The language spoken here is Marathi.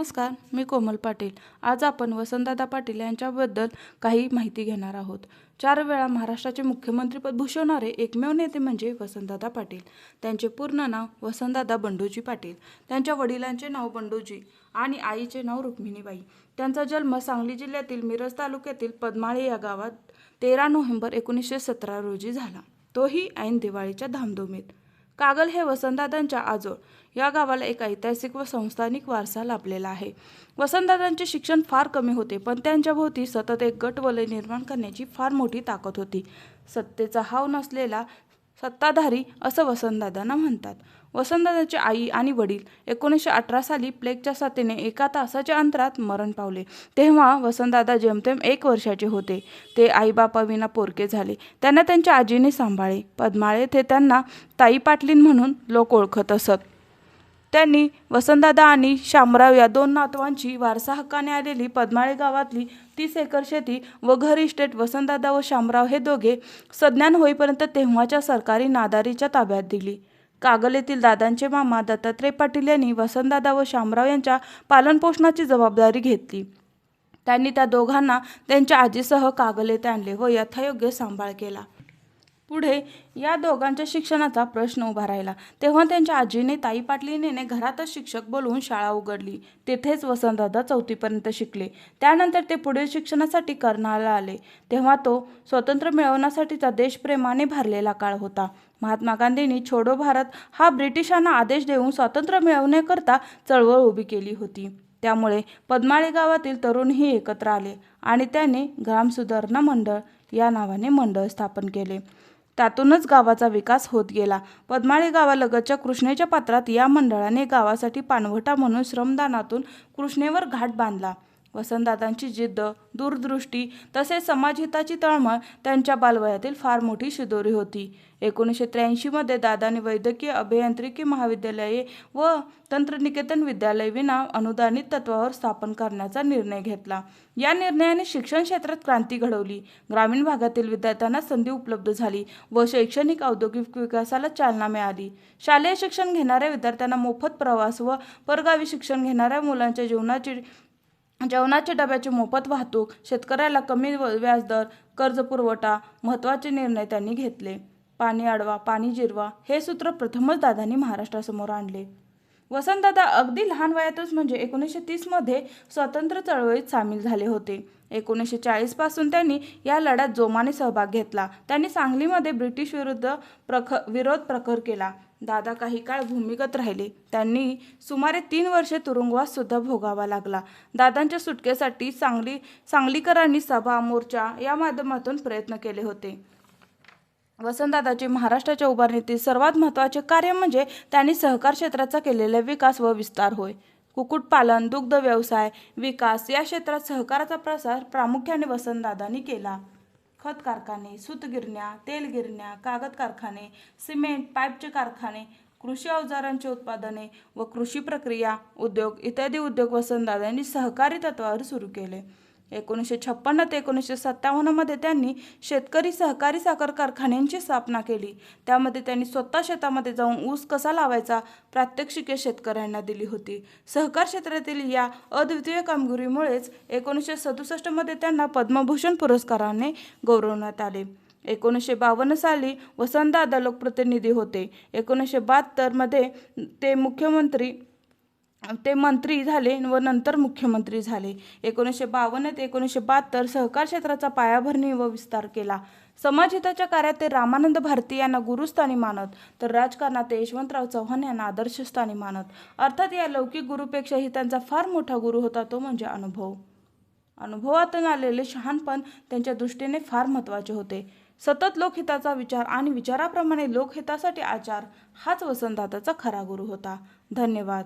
नमस्कार मी कोमल पाटील. आज आपण वसंतदादा पाटील यांच्याबद्दल काही माहिती घेणार आहोत. चार वेळा महाराष्ट्राचे मुख्यमंत्रीपद भूषवणारे एकमेव नेते म्हणजे वसंतदादा पाटील. त्यांचे पूर्ण नाव वसंतदादा बंडूजी पाटील. त्यांच्या वडिलांचे नाव बंडूजी आणि आईचे नाव रुक्मिणीबाई. त्यांचा जन्म सांगली जिल्ह्यातील मिरज तालुक्यातील पद्माळे या गावात तेरा नोव्हेंबर एकोणीसशे सतरा रोजी झाला. तोही ऐन दिवाळीच्या धामधुमीत. कागल हे वसंतदादांच्या आजोळ. या गावाला एक ऐतिहासिक व संस्थानिक वारसा लाभलेला आहे. वसंतदादांचे शिक्षण फार कमी होते पण त्यांच्या भोवती सतत एक गट वलय निर्माण करण्याची फार मोठी ताकद होती. सत्तेचा हाव नसलेला सत्ताधारी असं वसंतदादांना म्हणतात. वसंतदादाची आई आणि वडील एकोणीसशे अठरा साली प्लेगच्या साथीने एका तासाच्या अंतरात मरण पावले. तेव्हा वसंतदादा जेमतेम एक वर्षाचे होते. ते आईबापाविना पोरके झाले. त्यांना त्यांच्या आजीने सांभाळे पद्माळे ते त्यांना ताई पाटलीन म्हणून लोक ओळखत असत. त्यांनी वसंतदादा आणि शामराव या दोन नातवांची वारसा हक्काने आलेली पद्माळे गावातली तीस एकर शेती व घर इस्टेट वसंतदादा व शामराव हे दोघे सज्ञान होईपर्यंत तेव्हाच्या सरकारी नादारीच्या ताब्यात दिली. कागल येथील दादांचे मामा दत्तात्रय पाटील यांनी वसंतदादा व शामराव यांच्या पालनपोषणाची जबाबदारी घेतली. त्यांनी त्या दोघांना त्यांच्या आजीसह कागल येथे आणले व यथायोग्य सांभाळ केला. पुढे या दोघांच्या शिक्षणाचा प्रश्न उभा राहिला. तेव्हा त्यांच्या आजीने ताई पाटलीने घरातच शिक्षक बोलवून शाळा उघडली. तेथेच वसंतदादा चौथीपर्यंत शिकले. त्यानंतर ते पुढील शिक्षणासाठी कर्नाळला आले. तेव्हा तो स्वतंत्र मिळवण्यासाठीचा देशप्रेमाने भरलेला काळ होता. महात्मा गांधींनी छोडो भारत हा ब्रिटिशांना आदेश देऊन स्वातंत्र्य मिळवण्याकरता चळवळ उभी केली होती. त्यामुळे पद्माळे गावातील तरुणही एकत्र आले आणि त्याने ग्राम सुधारणा मंडळ या नावाने मंडळ स्थापन केले. त्यातूनच गावाचा विकास होत गेला. पद्माळे गावालगतच्या कृष्णेच्या पात्रात या मंडळाने गावासाठी पाणवठा म्हणून श्रमदानातून कृष्णेवर घाट बांधला. वसंतदादांची जिद्द दूरदृष्टी तसेच समाजहिताची तळमळ त्यांच्या बालवयातील फार मोठी शिदोरी होती. एकोणीसशे त्र्याऐंशीमध्ये दादांनी वैद्यकीय अभियांत्रिकी महाविद्यालये व तंत्रनिकेतन विद्यालय विना अनुदानित तत्वावर स्थापन करण्याचा निर्णय घेतला. या निर्णयाने शिक्षण क्षेत्रात क्रांती घडवली. ग्रामीण भागातील विद्यार्थ्यांना संधी उपलब्ध झाली व शैक्षणिक औद्योगिक विकासाला चालना मिळाली. शालेय शिक्षण घेणाऱ्या विद्यार्थ्यांना मोफत प्रवास व परगावी शिक्षण घेणाऱ्या मुलांच्या जीवनाची जेवणाच्या डब्याची मोफत वाहतूक शेतकऱ्याला कमी व- व्याजदर कर्ज पुरवठा महत्त्वाचे निर्णय त्यांनी घेतले. पाणी अडवा पाणी जिरवा हे सूत्र प्रथमच दादांनी महाराष्ट्रासमोर आणले. वसंतदादा अगदी लहान वयातच म्हणजे एकोणीसशे तीसमध्ये स्वतंत्र चळवळीत सामील झाले होते. एकोणीसशे चाळीसपासून त्यांनी या लढ्यात जोमाने सहभाग घेतला. त्यांनी सांगलीमध्ये ब्रिटिश विरुद्ध प्रख विरोध प्रखर केला. दादा काही काळ भूमिगत राहिले. त्यांनी सुमारे तीन वर्षे तुरुंगवास सुद्धा भोगावा लागला. दादांच्या सुटकेसाठी सांगली सांगलीकरांनी सभा मोर्चा या माध्यमातून प्रयत्न केले होते. वसंतदादाचे महाराष्ट्राच्या उभारणीतील सर्वात महत्त्वाचे कार्य म्हणजे त्यांनी सहकार क्षेत्राचा केलेला विकास व विस्तार होय. कुक्कुटपालन दुग्ध व्यवसाय विकास या क्षेत्रात सहकाराचा प्रसार प्रामुख्याने वसंतदादांनी केला. खत कारखाने सूतगिरण्या तेलगिरण्या कागद कारखाने सिमेंट पाईपचे कारखाने कृषी अवजारांचे उत्पादने व कृषी प्रक्रिया उद्योग इत्यादी उद्योग वसंतदादांनी सहकारी तत्वावर सुरू केले. एकोणीसशे छप्पन्न ते एकोणीसशे सत्तावन्नमध्ये त्यांनी शेतकरी सहकारी साखर कारखान्यांची स्थापना केली. त्यामध्ये त्यांनी स्वतः शेतामध्ये जाऊन ऊस कसा लावायचा प्रात्यक्षिके शेतकऱ्यांना दिली होती. सहकार क्षेत्रातील या अद्वितीय कामगिरीमुळेच एकोणीसशे सदुसष्टमध्ये त्यांना पद्मभूषण पुरस्काराने गौरवण्यात आले. एकोणीसशे बावन्न साली वसंतदादा लोकप्रतिनिधी होते. एकोणीसशे बहात्तरमध्ये ते मुख्यमंत्री ते मंत्री झाले व नंतर मुख्यमंत्री झाले. एकोणीसशे बावन्न ते एकोणीसशे बहात्तर सहकार क्षेत्राचा पायाभरणी व विस्तार केला. समाजहिताच्या कार्यात ते रामानंद भारती यांना गुरुस्थानी मानत तर राजकारणात ते यशवंतराव चव्हाण यांना आदर्शस्थानी मानत. अर्थात या लौकिक गुरुपेक्षाही त्यांचा फार मोठा गुरु होता तो म्हणजे अनुभव. अनुभवातून आलेले शहाणपण त्यांच्या दृष्टीने फार महत्त्वाचे होते. सतत लोकहिताचा विचार आणि विचाराप्रमाणे लोकहितासाठी आचार हाच वसंतदाताचा खरा गुरु होता. धन्यवाद.